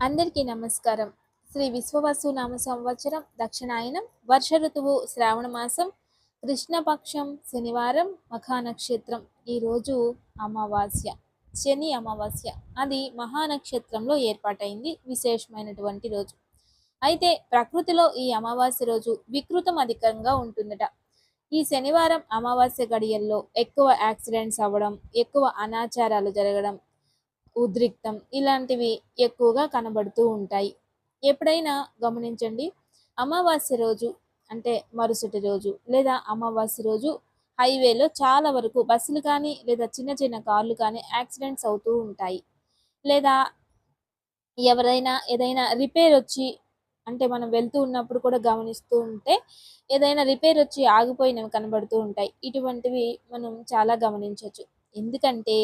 అందరికీ నమస్కారం. శ్రీ విశ్వవసు నామ సంవత్సరం దక్షిణాయనం వర్ష ఋతువు శ్రావణ మాసం కృష్ణపక్షం శనివారం మఖానక్షత్రం ఈరోజు అమావాస్య శని అమావాస్య. అది మహానక్షత్రంలో ఏర్పాటైంది విశేషమైనటువంటి రోజు. అయితే ప్రకృతిలో ఈ అమావాస్య రోజు వికృతం అధికంగా ఉంటుందట. ఈ శనివారం అమావాస్య గడియల్లో ఎక్కువ యాక్సిడెంట్స్ అవ్వడం ఎక్కువ అనాచారాలు జరగడం ఉద్రిక్తం ఇలాంటివి ఎక్కువగా కనబడుతూ ఉంటాయి. ఎప్పుడైనా గమనించండి అమావాస్య రోజు అంటే మరుసటి రోజు లేదా అమావాస్య రోజు హైవేలో చాలా వరకు బస్సులు కానీ లేదా చిన్న చిన్న కార్లు కానీ యాక్సిడెంట్స్ అవుతూ ఉంటాయి. లేదా ఎవరైనా ఏదైనా రిపేర్ వచ్చి అంటే మనం వెళ్తూ ఉన్నప్పుడు కూడా గమనిస్తూ ఉంటే ఏదైనా రిపేర్ వచ్చి ఆగిపోయినవి కనబడుతూ ఉంటాయి. ఇటువంటివి మనం చాలా గమనించవచ్చు ఎందుకంటే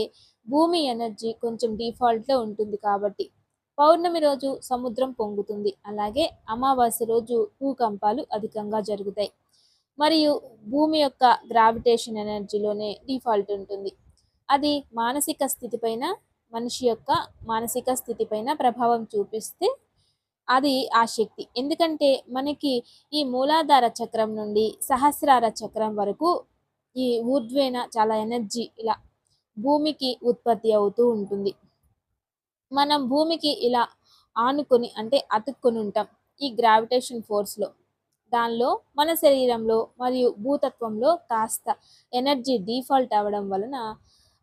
భూమి ఎనర్జీ కొంచెం డిఫాల్ట్లో ఉంటుంది కాబట్టి పౌర్ణమి రోజు సముద్రం పొంగుతుంది. అలాగే అమావాస్య రోజు భూకంపాలు అధికంగా జరుగుతాయి. మరియు భూమి యొక్క గ్రావిటేషన్ ఎనర్జీలోనే డిఫాల్ట్ ఉంటుంది. అది మానసిక స్థితిపైన మనిషి యొక్క మానసిక స్థితిపైన ప్రభావం చూపిస్తే అది ఆ శక్తి. ఎందుకంటే మనకి ఈ మూలాధార చక్రం నుండి సహస్రార చక్రం వరకు ఈ ఊర్ధ్వేన చాలా ఎనర్జీ ఇలా భూమికి ఉత్పత్తి అవుతూ ఉంటుంది. మనం భూమికి ఇలా ఆనుకొని అంటే అతుక్కొని ఉంటాం ఈ గ్రావిటేషన్ ఫోర్స్లో దానిలో మన శరీరంలో మరియు భూతత్వంలో కాస్త ఎనర్జీ డిఫాల్ట్ అవ్వడం వలన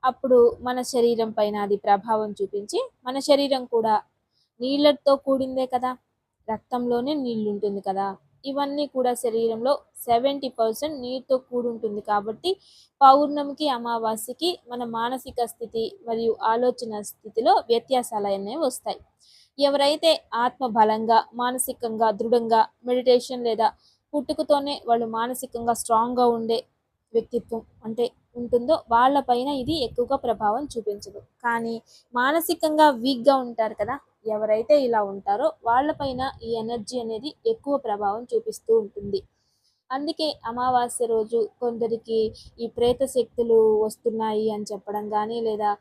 అప్పుడు మన శరీరం పైన అది ప్రభావం చూపించి మన శరీరం కూడా నీళ్ళతో కూడిందే కదా. రక్తంలోనే నీళ్ళు ఉంటుంది కదా. ఇవన్నీ కూడా శరీరంలో సెవెంటీ పర్సెంట్ నీటితో కూడుంటుంది కాబట్టి పౌర్ణమికి అమావాస్యకి మన మానసిక స్థితి మరియు ఆలోచన స్థితిలో వ్యత్యాసాలు అనేవి వస్తాయి. ఎవరైతే ఆత్మ బలంగా మానసికంగా దృఢంగా మెడిటేషన్ లేదా పుట్టుకతోనే వాళ్ళు మానసికంగా స్ట్రాంగ్గా ఉండే వ్యక్తిత్వం అంటే ఉంటుందో వాళ్ళపైన ఇది ఎక్కువగా ప్రభావం చూపించదు. కానీ మానసికంగా వీక్గా ఉంటారు కదా ఎవరైతే ఇలా ఉంటారో వాళ్ళపైన ఈ ఎనర్జీ అనేది ఎక్కువ ప్రభావం చూపిస్తూ ఉంటుంది. అందుకే అమావాస్య రోజు కొందరికి ఈ ప్రేత శక్తులు వస్తున్నాయి అని చెప్పడం కానీ లేదా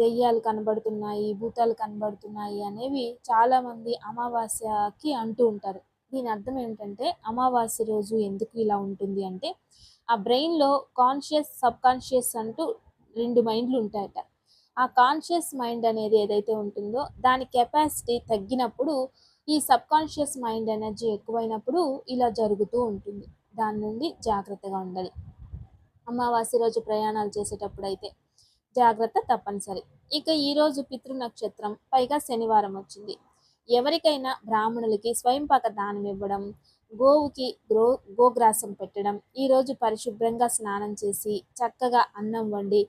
దెయ్యాలు కనబడుతున్నాయి భూతాలు కనబడుతున్నాయి అనేవి చాలామంది అమావాస్యకి అంటూ ఉంటారు. దీని అర్థం ఏంటంటే అమావాస్య రోజు ఎందుకు ఇలా ఉంటుంది అంటే ఆ బ్రెయిన్లో కాన్షియస్ సబ్ కాన్షియస్ అంటూ రెండు మైండ్లు ఉంటాయట. ఆ కాన్షియస్ మైండ్ అనేది ఏదైతే ఉంటుందో దాని కెపాసిటీ తగ్గినప్పుడు ఈ సబ్ కాన్షియస్ మైండ్ ఎనర్జీ ఎక్కువైనప్పుడు ఇలా జరుగుతూ ఉంటుంది. దాని నుండి జాగ్రత్తగా ఉండాలి. అమావాస్య రోజు ప్రయాణాలు చేసేటప్పుడు అయితే జాగ్రత్త తప్పనిసరి. ఇక ఈరోజు పితృ నక్షత్రం పైగా శనివారం వచ్చింది. ఎవరికైనా బ్రాహ్మణులకి స్వయంపాక దానం ఇవ్వడం గోవుకి గో గోగ్రాసం పెట్టడం ఈరోజు పరిశుభ్రంగా స్నానం చేసి చక్కగా అన్నం వండి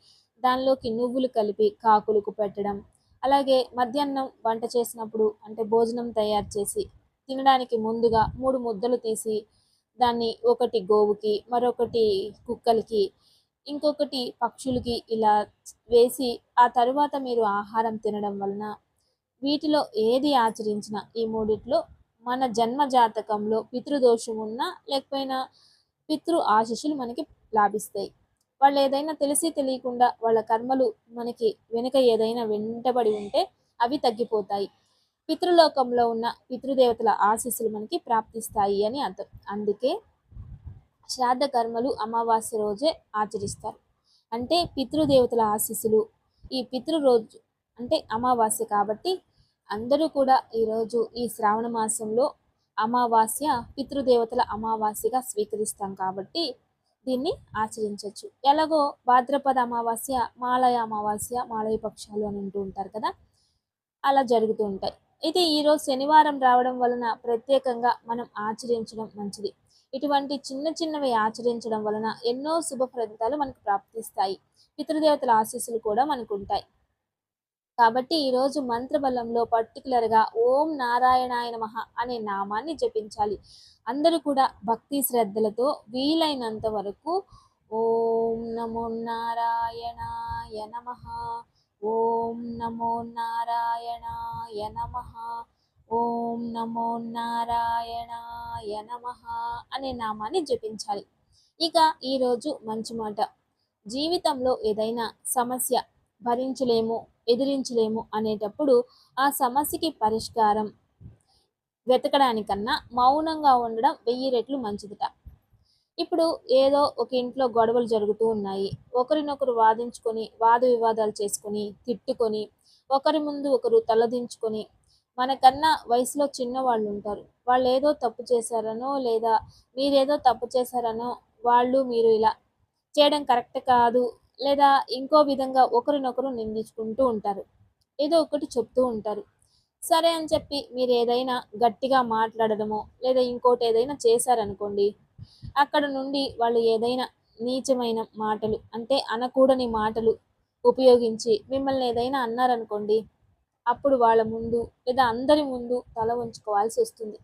దానిలోకి నువ్వులు కలిపి కాకులకు పెట్టడం. అలాగే మధ్యాహ్నం వంట చేసినప్పుడు అంటే భోజనం తయారు చేసి తినడానికి ముందుగా మూడు ముద్దలు తీసి దాన్ని ఒకటి గోవుకి మరొకటి కుక్కలకి ఇంకొకటి పక్షులకి ఇలా వేసి ఆ తరువాత మీరు ఆహారం తినడం వలన వీటిలో ఏది ఆచరించినా ఈ మూడిట్లో మన జన్మ జాతకంలో పితృదోషం ఉన్నా లేకపోయినా పితృ ఆశీస్సులు మనకి లాభిస్తాయి. వాళ్ళు ఏదైనా తెలిసి తెలియకుండా వాళ్ళ కర్మలు మనకి వెనుక ఏదైనా వెంటబడి ఉంటే అవి తగ్గిపోతాయి. పితృలోకంలో ఉన్న పితృదేవతల ఆశీస్సులు మనకి ప్రాప్తిస్తాయి అని అర్థం. అందుకే శ్రాద్ధ కర్మలు అమావాస్య రోజే ఆచరిస్తారు. అంటే పితృదేవతల ఆశీస్సులు ఈ పితృ రోజు అంటే అమావాస్య కాబట్టి అందరూ కూడా ఈరోజు ఈ శ్రావణ మాసంలో అమావాస్య పితృదేవతల అమావాస్యగా స్వీకరిస్తాం కాబట్టి దీన్ని ఆచరించవచ్చు. ఎలాగో భాద్రపద అమావాస్య మాలయ అమావాస్య మాలయ పక్షాలు అని అంటూ ఉంటారు కదా? అలా జరుగుతూ ఉంటాయి. అయితే ఈరోజు శనివారం రావడం వలన ప్రత్యేకంగా మనం ఆచరించడం మంచిది. ఇటువంటి చిన్న చిన్నవి ఆచరించడం వలన ఎన్నో శుభ ఫలితాలు మనకు ప్రాప్తిస్తాయి. పితృదేవతల ఆశీస్సులు కూడా మనకు ఉంటాయి. కాబట్టి ఈరోజు మంత్రబలంలో పర్టికులర్గా ఓం నారాయణాయ నమ అనే నామాన్ని జపించాలి. అందరూ కూడా భక్తి శ్రద్ధలతో వీలైనంత వరకు ఓం నమో నారాయణాయ నమ. ఓం నమో నారాయణాయ నమ. ఓం నమో నారాయణాయ నమ అనే నామాన్ని జపించాలి. ఇక ఈరోజు మంచి మాట. జీవితంలో ఏదైనా సమస్య భరించలేము ఎదిరించలేము అనేటప్పుడు ఆ సమస్యకి పరిష్కారం వెతకడానికన్నా మౌనంగా ఉండడం వెయ్యి రెట్లు మంచిదిట. ఇప్పుడు ఏదో ఒక ఇంట్లో గొడవలు జరుగుతూ ఉన్నాయి. ఒకరినొకరు వాదించుకొని వాద వివాదాలు చేసుకొని తిట్టుకొని ఒకరి ముందు ఒకరు తలదించుకొని మనకన్నా వయసులో చిన్న వాళ్ళు ఉంటారు. వాళ్ళు ఏదో తప్పు చేశారనో లేదా మీరేదో తప్పు చేశారనో వాళ్ళు మీరు ఇలా చేయడం కరెక్ట్ కాదు లేదా ఇంకో విధంగా ఒకరినొకరు నిందించుకుంటూ ఉంటారు. ఏదో ఒకటి చెప్తూ ఉంటారు. సరే అని చెప్పి మీరు ఏదైనా గట్టిగా మాట్లాడడమో లేదా ఇంకోటి ఏదైనా చేశారనుకోండి అక్కడ నుండి వాళ్ళు ఏదైనా నీచమైన మాటలు అంటే అనకూడని మాటలు ఉపయోగించి మిమ్మల్ని ఏదైనా అన్నారనుకోండి అప్పుడు వాళ్ళ ముందు లేదా అందరి ముందు తల ఉంచుకోవాల్సి వస్తుంది.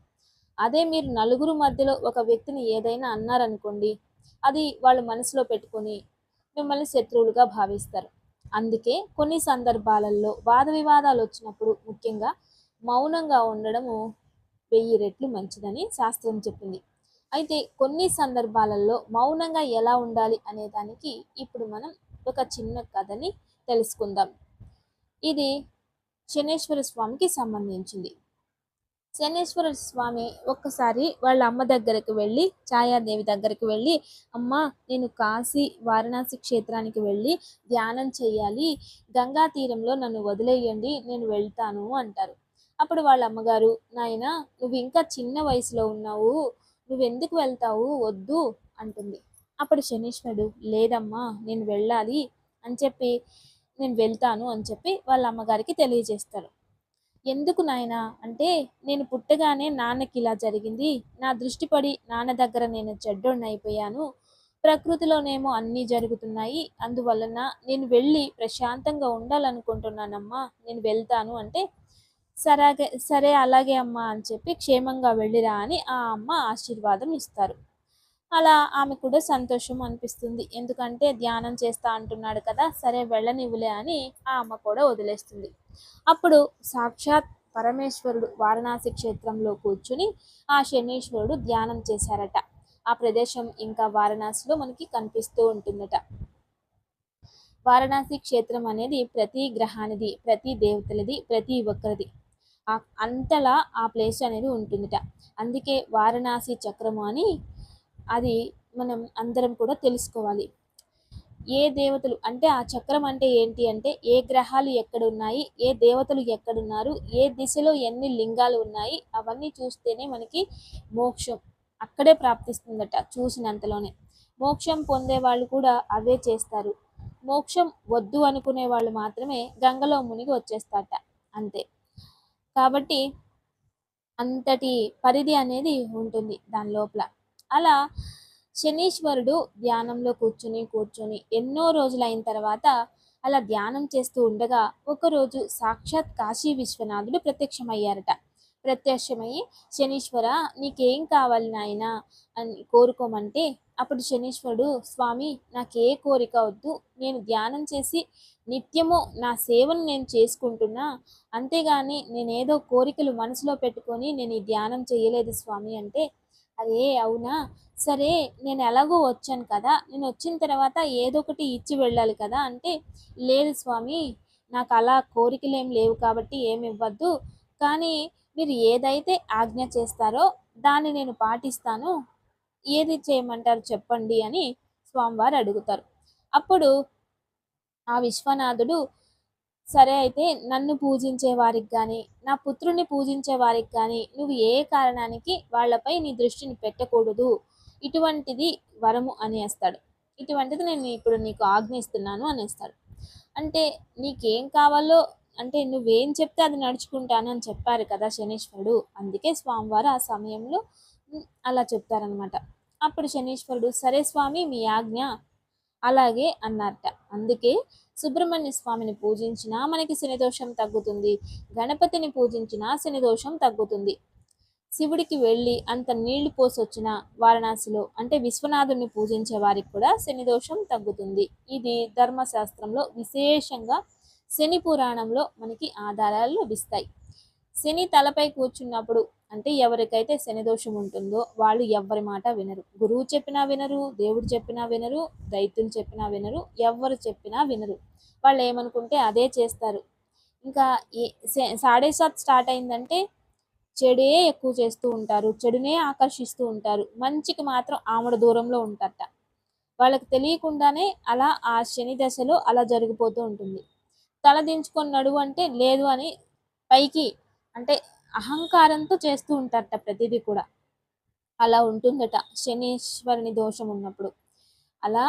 అదే మీరు నలుగురు మధ్యలో ఒక వ్యక్తిని ఏదైనా అన్నారనుకోండి అది వాళ్ళు మనసులో పెట్టుకొని మిమ్మల్ని శత్రువులుగా భావిస్తారు. అందుకే కొన్ని సందర్భాలలో వాద వివాదాలు వచ్చినప్పుడు ముఖ్యంగా మౌనంగా ఉండడము వెయ్యి రెట్లు మంచిదని శాస్త్రం చెప్పింది. అయితే కొన్ని సందర్భాలలో మౌనంగా ఎలా ఉండాలి అనే దానికి ఇప్పుడు మనం ఒక చిన్న కథని తెలుసుకుందాం. ఇది శనేశ్వర స్వామికి సంబంధించింది. శనేశ్వర స్వామి ఒక్కసారి వాళ్ళ అమ్మ దగ్గరకు వెళ్ళి ఛాయాదేవి దగ్గరకు వెళ్ళి అమ్మ నేను కాశీ వారణాసి క్షేత్రానికి వెళ్ళి ధ్యానం చేయాలి గంగా తీరంలో నన్ను వదిలేయండి నేను వెళ్తాను అంటారు. అప్పుడు వాళ్ళ అమ్మగారు నాయన నువ్వు ఇంకా చిన్న వయసులో ఉన్నావు. నువ్వెందుకు వెళ్తావు? వద్దు అంటుంది. అప్పుడు శనీశ్వరుడు లేదమ్మా నేను వెళ్ళాలి అని చెప్పి నేను వెళ్తాను అని చెప్పి వాళ్ళ అమ్మగారికి తెలియజేస్తాడు ఎందుకు నాయన? అంటే నేను పుట్టగానే నాన్నకి ఇలా జరిగింది. నా దృష్టి పడి నాన్న దగ్గర నేను చెడ్డోడిని అయిపోయాను. ప్రకృతిలోనేమో అన్నీ జరుగుతున్నాయి. అందువలన నేను వెళ్ళి ప్రశాంతంగా ఉండాలనుకుంటున్నానమ్మా. నేను వెళ్తాను అంటే సరే సరే అలాగే అమ్మా అని చెప్పి క్షేమంగా వెళ్ళిరా అని ఆ అమ్మ ఆశీర్వాదం ఇస్తారు. అలా ఆమె కూడా సంతోషం అనిపిస్తుంది. ఎందుకంటే ధ్యానం చేస్తా అంటున్నాడు కదా సరే వెళ్ళనివ్వులే అని ఆ అమ్మ కూడా వదిలేస్తుంది. అప్పుడు సాక్షాత్ పరమేశ్వరుడు వారణాసి క్షేత్రంలో కూర్చుని ఆ శనీశ్వరుడు ధ్యానం చేశారట. ఆ ప్రదేశం ఇంకా వారణాసిలో మనకి కనిపిస్తూ ఉంటుందట. వారణాసి క్షేత్రం అనేది ప్రతి గ్రహానిది ప్రతి దేవతలది ప్రతి ఒక్కరిది. అంతలా ఆ ప్లేస్ అనేది ఉంటుందిట. అందుకే వారణాసి చక్రము అని అది మనం అందరం కూడా తెలుసుకోవాలి. ఏ దేవతలు అంటే ఆ చక్రం అంటే ఏంటి అంటే ఏ గ్రహాలు ఎక్కడ ఉన్నాయి ఏ దేవతలు ఎక్కడున్నారు ఏ దిశలో ఎన్ని లింగాలు ఉన్నాయి అవన్నీ చూస్తేనే మనకి మోక్షం అక్కడే ప్రాప్తిస్తుందట చూసినంతలోనే. మోక్షం పొందే వాళ్ళు కూడా అవే చేస్తారు. మోక్షం వద్దు అనుకునే వాళ్ళు మాత్రమే గంగలో మునిగి వచ్చేస్తారట అంతే. కాబట్టి అంతటి పరిధి అనేది ఉంటుంది దాని లోపల. అలా శనీశ్వరుడు ధ్యానంలో కూర్చుని కూర్చొని ఎన్నో రోజులైన తర్వాత అలా ధ్యానం చేస్తూ ఉండగా ఒకరోజు సాక్షాత్ కాశీ విశ్వనాథుడు ప్రత్యక్షమయ్యారట. ప్రత్యక్షమయ్యి శనీశ్వర నీకేం కావాలి నాయన అని కోరుకోమంటే అప్పుడు శనీశ్వరుడు స్వామి నాకే కోరిక వద్దు. నేను ధ్యానం చేసి నిత్యము నా సేవను నేను చేసుకుంటున్నా. అంతేగాని నేనేదో కోరికలు మనసులో పెట్టుకొని నేను ఈ ధ్యానం చేయలేదు స్వామి అంటే అరే అవునా? సరే నేను ఎలాగో వచ్చాను కదా. నేను వచ్చిన తర్వాత ఏదో ఒకటి ఇచ్చి వెళ్ళాలి కదా అంటే లేదు స్వామి నాకు అలా కోరికలు ఏం లేవు కాబట్టి ఏమి ఇవ్వద్దు. కానీ మీరు ఏదైతే ఆజ్ఞ చేస్తారో దాన్ని నేను పాటిస్తాను. ఏది చేయమంటారు చెప్పండి అని స్వామివారు అడుగుతారు. అప్పుడు ఆ విశ్వనాథుడు సరే అయితే నన్ను పూజించే వారికి కానీ నా పుత్రుని పూజించే వారికి కానీ నువ్వు ఏ కారణానికి వాళ్ళపై నీ దృష్టిని పెట్టకూడదు. ఇటువంటిది వరము అనేస్తాడు. ఇటువంటిది నేను ఇప్పుడు నీకు ఆజ్ఞిస్తున్నాను అనేస్తాడు. అంటే నీకేం కావాలో అంటే నువ్వేం చెప్తే అది నడుచుకుంటాను అని చెప్పారు కదా శనీశ్వరుడు. అందుకే స్వామివారు ఆ సమయంలో అలా చెప్తారనమాట అప్పుడు శనీశ్వరుడు సరే స్వామి మీ ఆజ్ఞ అలాగే అన్నారట. అందుకే సుబ్రహ్మణ్య స్వామిని పూజించినా మనకి శనిదోషం తగ్గుతుంది. గణపతిని పూజించినా శనిదోషం తగ్గుతుంది. శివుడికి వెళ్ళి అంత నీళ్ళు పోసొచ్చిన వారణాసిలో అంటే విశ్వనాథుని పూజించే వారికి కూడా శనిదోషం తగ్గుతుంది. ఇది ధర్మశాస్త్రంలో విశేషంగా శని పురాణంలో మనకి ఆధారాలు లభిస్తాయి. శని తలపై కూర్చున్నప్పుడు అంటే ఎవరికైతే శని దోషం ఉంటుందో వాళ్ళు ఎవరి మాట వినరు. గురువు చెప్పినా వినరు దేవుడు చెప్పినా వినరు దైత్యులు చెప్పినా వినరు ఎవరు చెప్పినా వినరు. వాళ్ళు ఏమనుకుంటే అదే చేస్తారు. ఇంకా సాడే సాత్ స్టార్ట్ అయిందంటే చెడే ఎక్కువ చేస్తూ ఉంటారు చెడునే ఆకర్షిస్తూ ఉంటారు. మంచికి మాత్రం ఆమడ దూరంలో ఉంటారట. వాళ్ళకి తెలియకుండానే అలా ఆ శని దశలో అలా జరిగిపోతూ ఉంటుంది. తల దించుకొని నడువు అంటే లేదు అని పైకి అంటే అహంకారంతో చేస్తూ ఉంటారట ప్రతిదీ కూడా. అలా ఉంటుందట. శనీశ్వరుని దోషం ఉన్నప్పుడు. అలా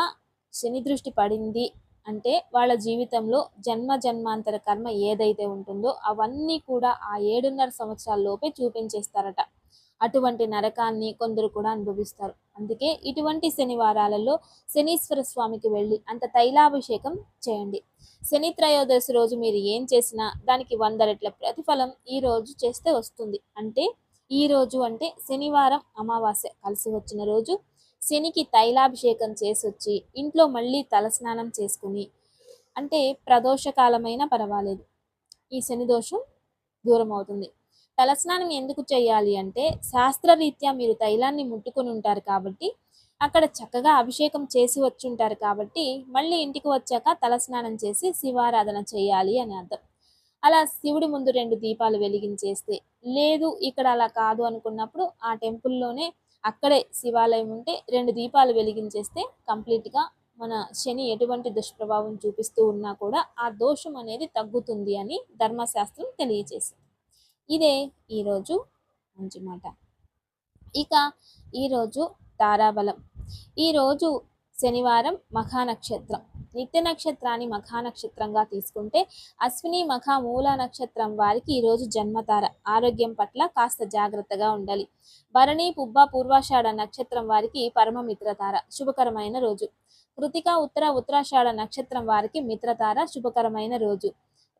శని దృష్టి పడింది అంటే వాళ్ళ జీవితంలో జన్మ జన్మాంతర కర్మ ఏదైతే ఉంటుందో అవన్నీ కూడా ఆ ఏడున్నర సంవత్సరాల లోపే చూపించేస్తారట. అటువంటి నరకాన్ని కొందరు కూడా అనుభవిస్తారు. అందుకే ఇటువంటి శనివారాలలో శనీశ్వర స్వామికి వెళ్ళి అంత తైలాభిషేకం చేయండి. శని త్రయోదశి రోజు మీరు ఏం చేసినా దానికి వంద రెట్ల ప్రతిఫలం ఈ రోజు చేస్తే వస్తుంది. అంటే ఈ రోజు అంటే శనివారం అమావాస్య కలిసి వచ్చిన రోజు శనికి తైలాభిషేకం చేసి వచ్చి ఇంట్లో మళ్ళీ తలస్నానం చేసుకుని అంటే ప్రదోషకాలమైనా పర్వాలేదు. ఈ శని దోషం దూరం అవుతుంది తలస్నానం ఎందుకు చేయాలి అంటే శాస్త్రరీత్యా మీరు తైలాన్ని ముట్టుకుని ఉంటారు కాబట్టి అక్కడ చక్కగా అభిషేకం చేసి వచ్చి ఉంటారు కాబట్టి మళ్ళీ ఇంటికి వచ్చాక తలస్నానం చేసి శివారాధన చేయాలి అని అర్థం. అలా శివుడి ముందు రెండు దీపాలు వెలిగించేస్తే లేదు ఇక్కడ అలా కాదు అనుకున్నప్పుడు ఆ టెంపుల్లోనే అక్కడే శివాలయం ఉంటే రెండు దీపాలు వెలిగించేస్తే కంప్లీట్గా మన శని ఎటువంటి దుష్ప్రభావం చూపిస్తూ ఉన్నా కూడా ఆ దోషం అనేది తగ్గుతుంది అని ధర్మశాస్త్రం తెలియజేసింది ఇదే ఈరోజు మంచి మాట ఇక ఈరోజు తారాబలం. ఈరోజు శనివారం మఖానక్షత్రం. నిత్య నక్షత్రాన్ని మఖానక్షత్రంగా తీసుకుంటే అశ్విని మఖ మూల నక్షత్రం వారికి ఈరోజు జన్మతార. ఆరోగ్యం పట్ల కాస్త జాగ్రత్తగా ఉండాలి. భరణి పుబ్బ పూర్వాషాఢ నక్షత్రం వారికి పరమ మిత్రతార శుభకరమైన రోజు. కృతిక ఉత్తర ఉత్తరాషాఢ నక్షత్రం వారికి మిత్రతార శుభకరమైన రోజు.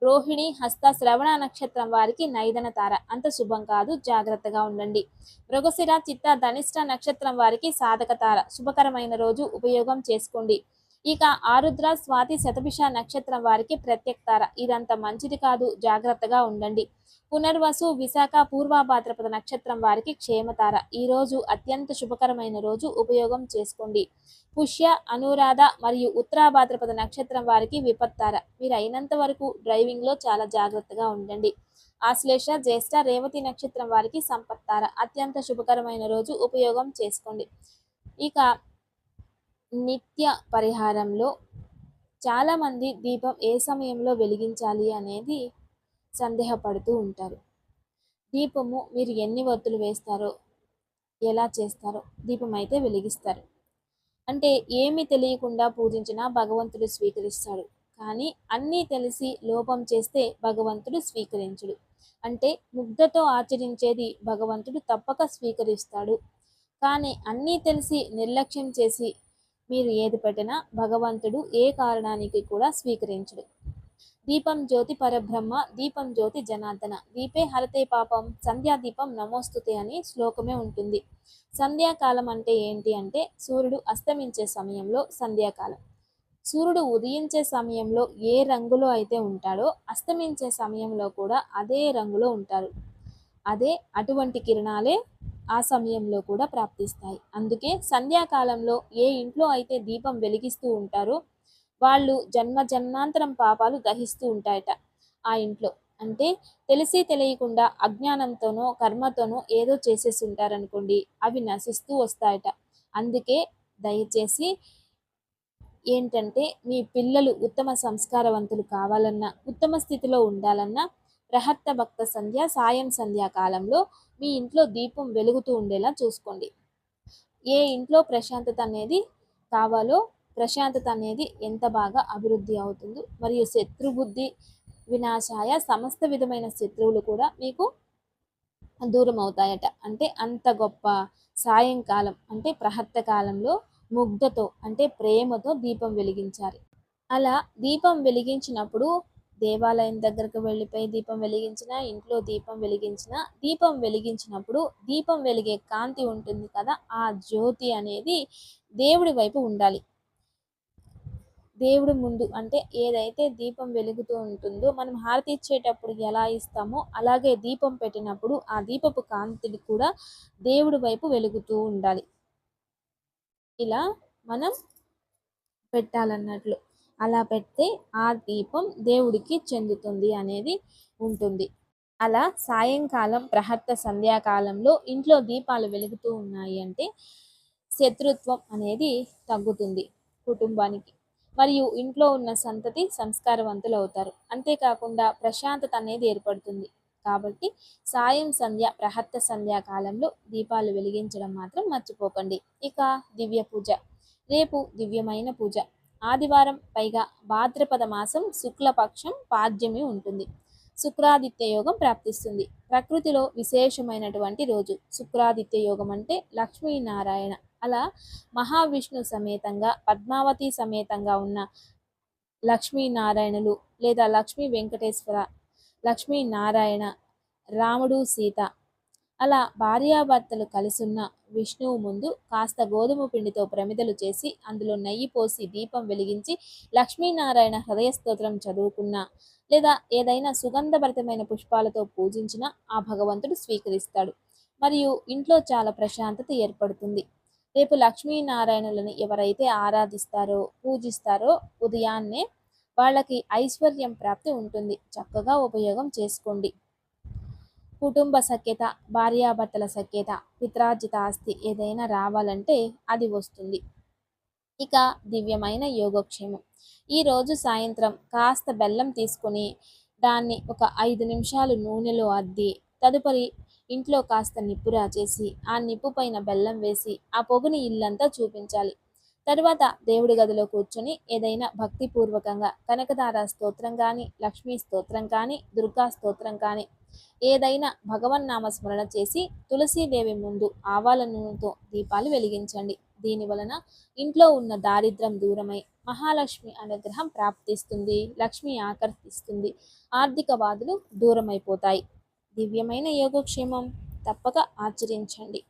రోహిణి హస్త శ్రవణ నక్షత్రం వారికి నైదన తార. అంత శుభం కాదు జాగ్రత్తగా ఉండండి. మృగశిర చిత్త ధనిష్ట నక్షత్రం వారికి సాధక తార. శుభకరమైన రోజు ఉపయోగం చేసుకోండి. ఇక ఆరుద్ర స్వాతి శతభిష నక్షత్రం వారికి ప్రత్యక్తార. ఇదంత మంచిది కాదు జాగ్రత్తగా ఉండండి. పునర్వసు విశాఖ పూర్వభాద్రపద నక్షత్రం వారికి క్షేమతార. ఈరోజు అత్యంత శుభకరమైన రోజు ఉపయోగం చేసుకోండి. పుష్య అనురాధ మరియు ఉత్తరాభాద్రపద నక్షత్రం వారికి విపత్తార. మీరు అయినంత వరకు డ్రైవింగ్లో చాలా జాగ్రత్తగా ఉండండి. ఆశ్లేష జ్యేష్ఠ రేవతి నక్షత్రం వారికి సంపత్తార. అత్యంత శుభకరమైన రోజు ఉపయోగం చేసుకోండి. ఇక నిత్య పరిహారంలో చాలామంది దీపం ఏ సమయంలో వెలిగించాలి అనేది సందేహపడుతూ ఉంటారు. దీపము మీరు ఎన్ని ఒత్తులు వేస్తారో ఎలా చేస్తారో దీపం అయితే వెలిగిస్తారు. అంటే ఏమి తెలియకుండా పూజించినా భగవంతుడు స్వీకరిస్తాడు. కానీ అన్నీ తెలిసి లోపం చేస్తే భగవంతుడు స్వీకరించుడు. అంటే ముగ్ధతో ఆచరించేది భగవంతుడు తప్పక స్వీకరిస్తాడు. కానీ అన్నీ తెలిసి నిర్లక్ష్యం చేసి మీరు ఏది పెట్టినా భగవంతుడు ఏ కారణానికి కూడా స్వీకరించడు. దీపం జ్యోతి పరబ్రహ్మ దీపం జ్యోతి జనార్దన. దీపే హరతే పాపం సంధ్యాదీపం నమోస్తుతే అని శ్లోకమే ఉంటుంది. సంధ్యాకాలం అంటే ఏంటి అంటే సూర్యుడు అస్తమించే సమయంలో సంధ్యాకాలం. సూర్యుడు ఉదయించే సమయంలో ఏ రంగులో అయితే ఉంటాడో అస్తమించే సమయంలో కూడా అదే రంగులో ఉంటారు. అదే అటువంటి కిరణాలే ఆ సమయంలో కూడా ప్రాప్తిస్తాయి. అందుకే సంధ్యాకాలంలో ఏ ఇంట్లో అయితే దీపం వెలిగిస్తూ ఉంటారో వాళ్ళు జన్మ జన్మాంతరం పాపాలు దహిస్తూ ఉంటాయట ఆ ఇంట్లో. అంటే తెలిసి తెలియకుండా అజ్ఞానంతోనో కర్మతోనో ఏదో చేసేసి ఉంటారనుకోండి అవి నశిస్తూ వస్తాయట. అందుకే దయచేసి ఏంటంటే మీ పిల్లలు ఉత్తమ సంస్కారవంతులు కావాలన్నా ఉత్తమ స్థితిలో ఉండాలన్నా ప్రహర్త భక్త సంధ్య సాయం సంధ్యాకాలంలో మీ ఇంట్లో దీపం వెలుగుతూ ఉండేలా చూసుకోండి. ఏ ఇంట్లో ప్రశాంతత అనేది కావాలో ప్రశాంతత అనేది ఎంత బాగా అభివృద్ధి అవుతుందో మరియు శత్రుబుద్ధి వినాశాయ సమస్త విధమైన శత్రువులు కూడా మీకు దూరం అవుతాయట. అంటే అంత గొప్ప సాయంకాలం అంటే ప్రహర్త కాలంలో ముగ్ధతో అంటే ప్రేమతో దీపం వెలిగించాలి. అలా దీపం వెలిగించినప్పుడు దేవాలయం దగ్గరకు వెళ్ళిపోయి దీపం వెలిగించిన ఇంట్లో దీపం వెలిగించిన దీపం వెలిగించినప్పుడు దీపం వెలిగే కాంతి ఉంటుంది కదా ఆ జ్యోతి అనేది దేవుడి వైపు ఉండాలి. దేవుడు ముందు అంటే ఏదైతే దీపం వెలుగుతూ ఉంటుందో మనం హారతి ఇచ్చేటప్పుడు ఎలా ఇస్తామో అలాగే దీపం పెట్టినప్పుడు ఆ దీపపు కాంతిని కూడా దేవుడి వైపు వెలుగుతూ ఉండాలి. ఇలా మనం పెట్టాలన్నట్లు. అలా పెడితే ఆ దీపం దేవుడికి చెందుతుంది అనేది ఉంటుంది. అలా సాయంకాలం ప్రహర్త సంధ్యాకాలంలో ఇంట్లో దీపాలు వెలుగుతూ ఉన్నాయి అంటే శత్రుత్వం అనేది తగ్గుతుంది కుటుంబానికి. మరియు ఇంట్లో ఉన్న సంతతి సంస్కారవంతులు అవుతారు. అంతేకాకుండా ప్రశాంతత అనేది ఏర్పడుతుంది. కాబట్టి సాయం సంధ్య ప్రహర్త సంధ్యాకాలంలో దీపాలు వెలిగించడం మాత్రం మర్చిపోకండి. ఇక దివ్య పూజ. రేపు దివ్యమైన పూజ. ఆదివారం పైగా భాద్రపద మాసం శుక్లపక్షం పాడ్యమి ఉంటుంది. శుక్రాదిత్య యోగం ప్రాప్తిస్తుంది. ప్రకృతిలో విశేషమైనటువంటి రోజు శుక్రాదిత్య యోగం అంటే లక్ష్మీనారాయణ. అలా మహావిష్ణు సమేతంగా పద్మావతి సమేతంగా ఉన్న లక్ష్మీనారాయణులు లేదా లక్ష్మీ వెంకటేశ్వర లక్ష్మీనారాయణ రాముడు సీత అలా భార్యాభర్తలు కలిసున్న విష్ణువు ముందు కాస్త గోధుమ పిండితో ప్రమిదలు చేసి అందులో నెయ్యి పోసి దీపం వెలిగించి లక్ష్మీనారాయణ హృదయ స్తోత్రం చదువుకున్న లేదా ఏదైనా సుగంధభరితమైన పుష్పాలతో పూజించిన ఆ భగవంతుడు స్వీకరిస్తాడు. మరియు ఇంట్లో చాలా ప్రశాంతత ఏర్పడుతుంది. రేపు లక్ష్మీనారాయణులను ఎవరైతే ఆరాధిస్తారో పూజిస్తారో ఉదయాన్నే వాళ్ళకి ఐశ్వర్యం ప్రాప్తి ఉంటుంది. చక్కగా ఉపయోగం చేసుకోండి. కుటుంబ సఖ్యత భార్యాభర్తల సఖ్యత పిత్రార్జిత ఆస్తి ఏదైనా రావాలంటే అది వస్తుంది. ఇక దివ్యమైన యోగక్షేమం. ఈరోజు సాయంత్రం కాస్త బెల్లం తీసుకొని దాన్ని ఒక ఐదు నిమిషాలు నూనెలో అద్ది తదుపరి ఇంట్లో కాస్త నిప్పు రాచేసి ఆ నిప్పు పైన బెల్లం వేసి ఆ పొగుని ఇల్లంతా చూపించాలి. తరువాత దేవుడి గదిలో కూర్చొని ఏదైనా భక్తిపూర్వకంగా కనకదార స్తోత్రం కానీ లక్ష్మీ స్తోత్రం కానీ దుర్గా స్తోత్రం కానీ ఏదైనా భగవన్ స్మరణ చేసి తులసీదేవి ముందు ఆవాల నూనెతో దీపాలు వెలిగించండి. దీని వలన ఇంట్లో ఉన్న దారిద్రం దూరమై మహాలక్ష్మి అనుగ్రహం ప్రాప్తిస్తుంది లక్ష్మి ఆకర్షిస్తుంది ఆర్థిక బాధలు దూరమైపోతాయి. దివ్యమైన యోగక్షేమం తప్పక ఆచరించండి.